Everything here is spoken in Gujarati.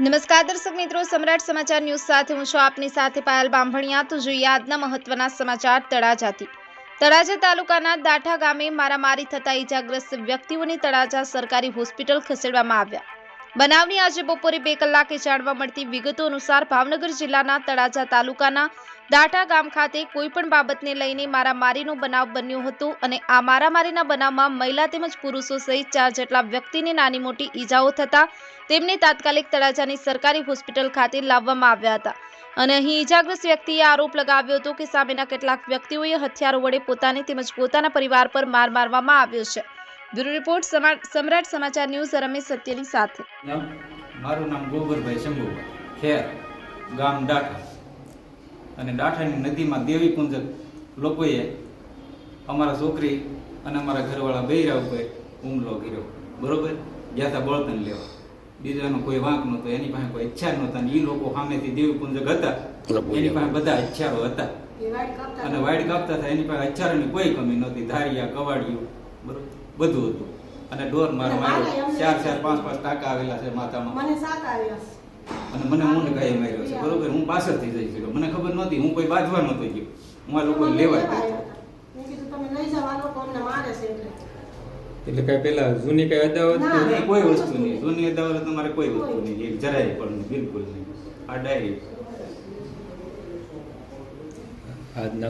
નમસ્કાર દર્શક મિત્રો, સમ્રાટ સમાચાર ન્યૂઝ સાથે હું છું આપની સાથે પાયલ બાંભણિયા. તો જોઈએ આજના મહત્વના સમાચાર તળાજાથી. તળાજા તાલુકાના દાઠા ગામે મારામારી થતા ઈજાગ્રસ્ત વ્યક્તિઓને તળાજા સરકારી હોસ્પિટલ ખસેડવામાં આવ્યા. બનાવની આજે બપોરે બે કલાકે જાણવા મળતી વિગતો અનુસાર ભાવનગર જિલ્લાના તળાજા તાલુકાના દાઠા ગામ ખાતે કોઈ પણ બાબતને લઈને મારામારીનો બનાવ બન્યો હતો અને આ મારામારીના બનાવમાં મહિલા તેમજ પુરુષો સહિત ચાર જેટલા વ્યક્તિને નાની મોટી ઈજાઓ થતા તેમને તાત્કાલિક તળાજાની સરકારી હોસ્પિટલ ખાતે લાવવામાં આવ્યા હતા. અને અહીં ઈજાગ્રસ્ત વ્યક્તિએ આરોપ લગાવ્યો હતો કે સામેના કેટલાક વ્યક્તિઓએ હથિયારો વડે પોતાની તેમજ પોતાના પરિવાર પર માર મારવામાં આવ્યો છે. બ્યુરો રિપોર્ટ સમ્રાટ સમાચાર ન્યૂઝ રમેશ સત્યની સાથે. મારું નામ ગોબરભાઈ શંભુભાઈ. ખેર ગામ ડાઠા. અને ડાઠાની નદીમાં દેવી કુંજ લોકોએ અમારા છોકરી અને અમારા ઘરવાળા બૈરા ઉપર હુમલો કર્યો. બરોબર? ગયા હતા બળતણ લેવા. બીજાનો કોઈ વાંક નહોતો એની પાસે કોઈ ઈચ્છા નહોતા. ને એ લોકો સામેથી દેવી કુંજક હતા. એની પાસે બધા હથિયારો હતા. અને વાઇડ કાપતા હતા એની પાસે હથિયારોની કોઈ કમી નહોતી. ધારિયા કવાડિયું. બરોબર? બધું હતું. અને ડોર મારો માર્યો. ચાર ચાર પાંચ પાંચ ટાંકા આવેલા છે માથામાં. મને સાત આવ્યા અને મને મૂંઢ ગાય માર્યો છે બરોબર? હું પાછળથી જઈ ગયો મને ખબર નહોતી. હું કોઈ બાજવા નહોતો ગયો. હું આ લોકો લેવા ગયો. મેં કીધું તમે લઈ જાઓ લોકો અમને મારે છે એટલે. એટલે કઈ પેલા જૂની કઈ અદાવત. નહીં કોઈ વસ્તુ નહીં. જૂની અદાવત તમારે કોઈ વસ્તુ નહીં. એક જરાય પણ નહીં, બિલકુલ નહીં. આ ડાયરી. આજના